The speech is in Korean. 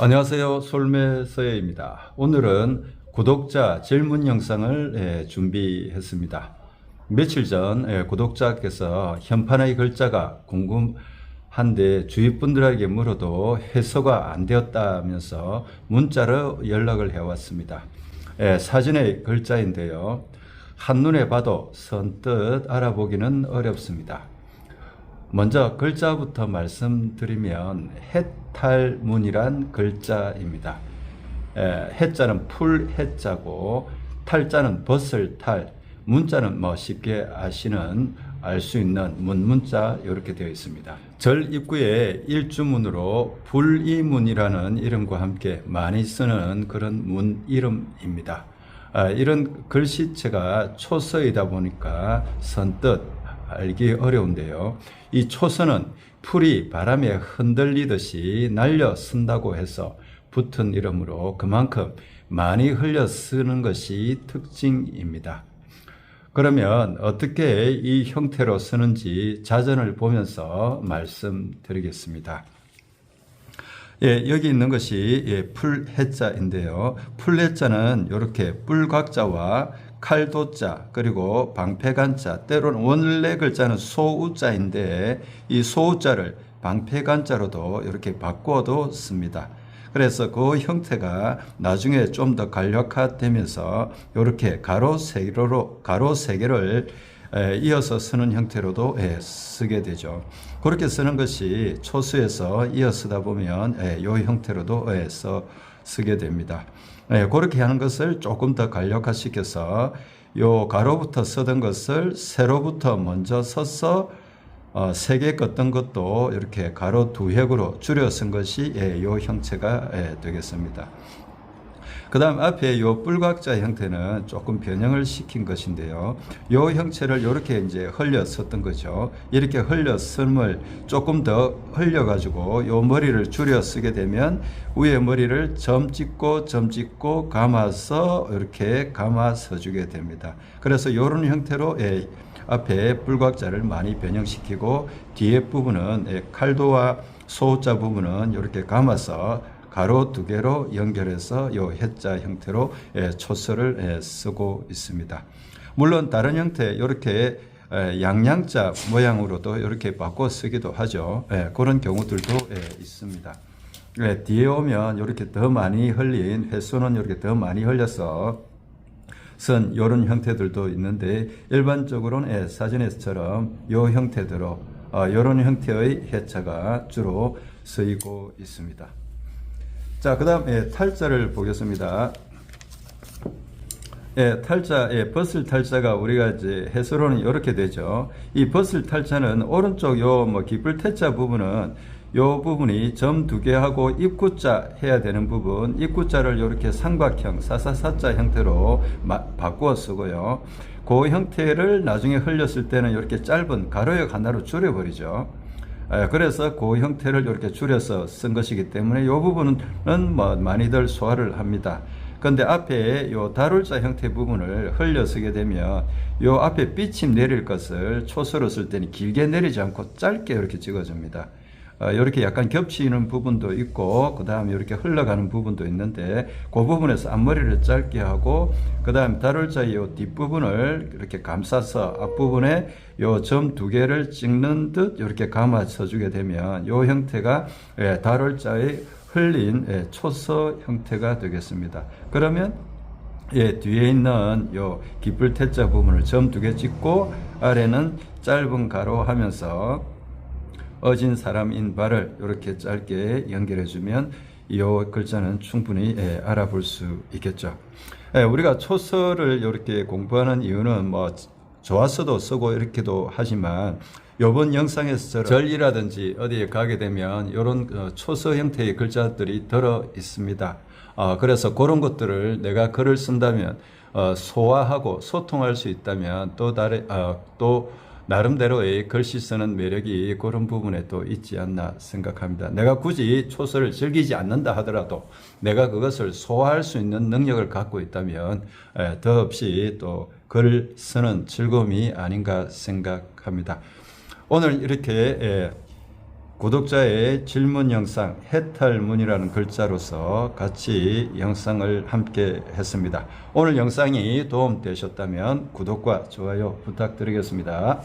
안녕하세요. 솔매서예입니다. 오늘은 구독자 질문 영상을 예, 준비했습니다. 며칠 전 예, 구독자께서 현판의 글자가 궁금한데 주위 분들에게 물어도 해소가 안 되었다면서 문자로 연락을 해왔습니다. 예, 사진의 글자인데요. 한눈에 봐도 선뜻 알아보기는 어렵습니다. 먼저 글자부터 말씀드리면 해탈문이란 글자입니다. 에, 해자는 풀 해자고 탈자는 벗을 탈, 문자는 뭐 쉽게 아시는 알 수 있는 문 문자 이렇게 되어 있습니다. 절 입구에 일주문으로 불이문이라는 이름과 함께 많이 쓰는 그런 문 이름입니다. 아, 이런 글씨체가 초서이다 보니까 선뜻 알기 어려운데요. 이 초서는 풀이 바람에 흔들리듯이 날려 쓴다고 해서 붙은 이름으로 그만큼 많이 흘려 쓰는 것이 특징입니다. 그러면 어떻게 이 형태로 쓰는지 자전을 보면서 말씀드리겠습니다. 예, 여기 있는 것이 예, 풀해자인데요. 풀해자는 이렇게 뿔각자와 칼도자 그리고 방패간자 때로는 원래 글자는 소우자인데 이 소우자를 방패간자로도 이렇게 바꿔도 씁니다. 그래서 그 형태가 나중에 좀 더 간략화되면서 이렇게 가로 세 개로 가로 세 개를 에, 이어서 쓰는 형태로도 예, 쓰게 되죠. 그렇게 쓰는 것이 초수에서 이어 쓰다 보면 이 형태로도 예, 써 쓰게 됩니다. 예, 그렇게 하는 것을 조금 더 간략화시켜서 요 가로부터 쓰던 것을 세로부터 먼저 써서 어, 세개 껐던 것도 이렇게 가로 두 획으로 줄여 쓴 것이 예, 요 형체가 예, 되겠습니다. 그 다음 앞에 요 뿔각자 형태는 조금 변형을 시킨 것인데요. 요 형체를 이렇게 이제 흘려 썼던 거죠. 이렇게 흘려 쓴을 조금 더 흘려가지고 요 머리를 줄여 쓰게 되면 위에 머리를 점 찍고 점 찍고 감아서 이렇게 감아 서 주게 됩니다. 그래서 요런 형태로 예, 앞에 뿔각자를 많이 변형시키고 뒤에 부분은 예, 칼도와 소자 부분은 이렇게 감아서 가로 두 개로 연결해서 요 해자 형태로 예, 초서를 예, 쓰고 있습니다. 물론 다른 형태 이렇게 예, 양양자 모양으로도 이렇게 바꿔 쓰기도 하죠. 그런 경우들도 있습니다. 뒤에 오면 이렇게 더 많이 흘린 횟수는 이렇게 더 많이 흘려서 선 이런 형태들도 있는데 일반적으로는 사진에서처럼 이 형태대로 이런 어, 형태의 해차가 주로 쓰이고 있습니다. 자, 그 다음, 에 탈자를 보겠습니다. 예, 탈자, 예, 버슬 탈자가 우리가 이제 해설로는 이렇게 되죠. 이 버슬 탈자는 오른쪽 요 뭐 기쁠 태자 부분은 요 부분이 점 두 개 하고 입구자 해야 되는 부분, 입구자를 이렇게 삼각형, 사사사자 형태로 마, 바꾸어 쓰고요. 그 형태를 나중에 흘렸을 때는 이렇게 짧은 가로역 하나로 줄여버리죠. 예, 그래서 그 형태를 이렇게 줄여서 쓴 것이기 때문에 이 부분은 뭐 많이들 소화를 합니다. 그런데 앞에 요 다룰자 형태 부분을 흘려 쓰게 되면 요 앞에 삐침 내릴 것을 초서로 쓸 때는 길게 내리지 않고 짧게 이렇게 찍어줍니다. 어, 이렇게 약간 겹치는 부분도 있고 그 다음에 이렇게 흘러가는 부분도 있는데 그 부분에서 앞머리를 짧게 하고 그 다음에 다룰자 요 뒷부분을 이렇게 감싸서 앞부분에 요 점 두 개를 찍는 듯 이렇게 감아서 주게 되면 요 형태가 예, 다룰자의 흘린 예, 초서 형태가 되겠습니다. 그러면 예, 뒤에 있는 요 기쁠 태자 부분을 점 두 개 찍고 아래는 짧은 가로 하면서 어진 사람인 바를 이렇게 짧게 연결해 주면 이 글자는 충분히 예, 알아볼 수 있겠죠. 예, 우리가 초서를 이렇게 공부하는 이유는 뭐 좋았어도 쓰고 이렇게도 하지만 이번 영상에서 절이라든지 어디에 가게 되면 이런 어, 초서 형태의 글자들이 들어 있습니다. 어, 그래서 그런 것들을 내가 글을 쓴다면 어, 소화하고 소통할 수 있다면 또 다른 어, 또 나름대로의 글씨 쓰는 매력이 그런 부분에 또 있지 않나 생각합니다. 내가 굳이 초서를 즐기지 않는다 하더라도 내가 그것을 소화할 수 있는 능력을 갖고 있다면 더없이 또 글을 쓰는 즐거움이 아닌가 생각합니다. 오늘 이렇게 구독자의 질문 영상 해탈문이라는 글자로서 같이 영상을 함께 했습니다. 오늘 영상이 도움 되셨다면 구독과 좋아요 부탁드리겠습니다.